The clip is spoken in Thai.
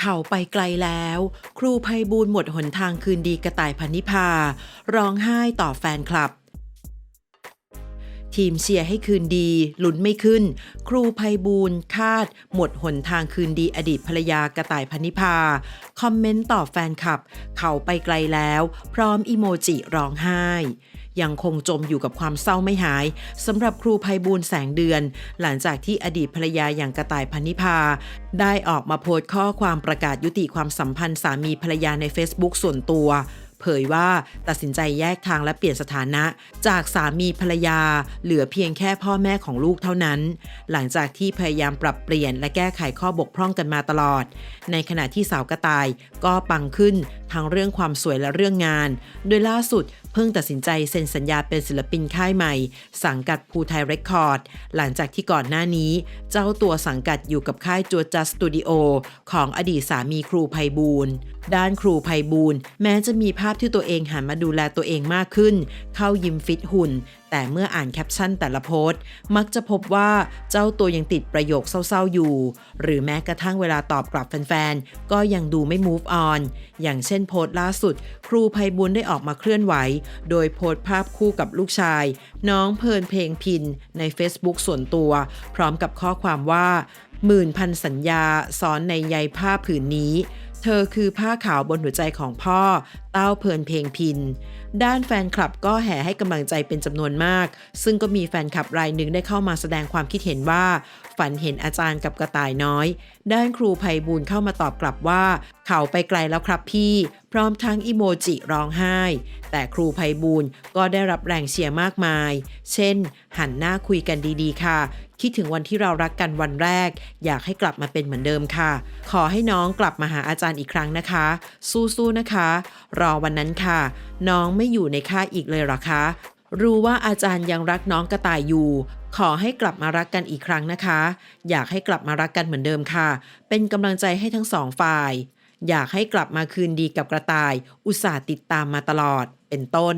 เข่าไปไกลแล้ว ครูภัยบูลหมดหนทางคืนดีกระต่ายพันนิพา ร้องไห้ต่อแฟนคลับ ทีมเชียร์ให้คืนดี ลุ้นไม่ขึ้น ครูภัยบูลคาด หมดหนทางคืนดีอดีตภรรยากระต่ายพันนิพา คอมเมนต์ตอบแฟนคลับ เข่าไปไกลแล้ว พร้อมอีโมจิร้องไห้ ยังคงจมอยู่กับความเศร้าไม่หายสำหรับครูภัยบูลแสงเดือน หลังจากที่อดีตภรรยาอย่างกระต่ายพันนิพา ได้ออกมาโพสต์ข้อความประกาศยุติความสัมพันธ์สามีภรรยาใน Facebook ส่วนตัว ผยว่าตัดสินใจแยกทางและเปลี่ยนสถานะ จากสามีภรรยา เหลือเพียงแค่พ่อแม่ของลูกเท่านั้น หลังจากที่พยายามปรับเปลี่ยนและแก้ไขข้อบกพร่องกันมาตลอด ในขณะที่สาวกระต่ายก็ปังขึ้นทั้งเรื่องความสวยและเรื่องงาน โดยล่าสุดเพิ่งตัดสินใจเซ็นสัญญาเป็นศิลปินค่ายใหม่ สังกัดภูไทยเรคคอร์ด หลังจากที่ก่อนหน้านี้ เจ้าตัวสังกัดอยู่กับค่ายจัวจัสตูดิโอของอดีตสามีครูภัยบูล ด้านครูภัยบูลแม้จะมีภาพที่ตัวเองหันมาดูแลตัวเองมากขึ้น เข้ายิมฟิตหุ่น แต่เมื่ออ่านแคปชั่นแต่ละโพสต์ มักจะพบว่าเจ้าตัวยังติดประโยคเศร้าๆอยู่ หรือแม้กระทั่งเวลาตอบกลับแฟนๆ ก็ยังดูไม่ move on อย่างเช่นโพสต์ล่าสุด ครูภัยบุญได้ออกมาเคลื่อนไหว โดยโพสต์ภาพคู่กับลูกชาย น้องเพลินเพลงพินใน Facebook ส่วนตัว พร้อมกับข้อความว่าหมื่นพันสัญญาซ้อนในใยผ้าผืนนี้ เธอคือผ้าขาวบนหัวใจของพ่อ เต้าเพลินเพลงพิน ด้านแฟนคลับก็แห่ให้กำลังใจเป็นจำนวนมาก ซึ่งก็มีแฟนคลับรายหนึ่งได้เข้ามาแสดงความคิดเห็นว่า ฝันเห็นอาจารย์กับกระต่ายน้อย ด้านครูภัยบูลเข้ามาตอบกลับว่า เขาไปไกลแล้วครับพี่พร้อมทั้งอีโมจิร้องไห้ แต่ครูภัยบูลก็ได้รับแรงเชียร์มากมาย เช่น หันหน้าคุยกันดีๆ ค่ะ คิดถึงวันที่เรารักกันวันแรก อยากให้กลับมาเป็นเหมือนเดิมค่ะ ขอให้น้องกลับมาหาอาจารย์อีกครั้งนะคะ สู้ๆนะคะ รอวันนั้นค่ะ น้องไม่อยู่ในค่ายอีกเลยหรอคะ รู้ว่าอาจารย์ยังรักน้องกระต่ายอยู่ขอให้กลับมารักกันอีกครั้งนะคะ อยากให้กลับมารักกันเหมือนเดิมค่ะ เป็นกำลังใจให้ทั้งสองฝ่าย อยากให้กลับมาคืนดีกับกระต่าย อุตส่าห์ติดตามมาตลอด เป็นต้น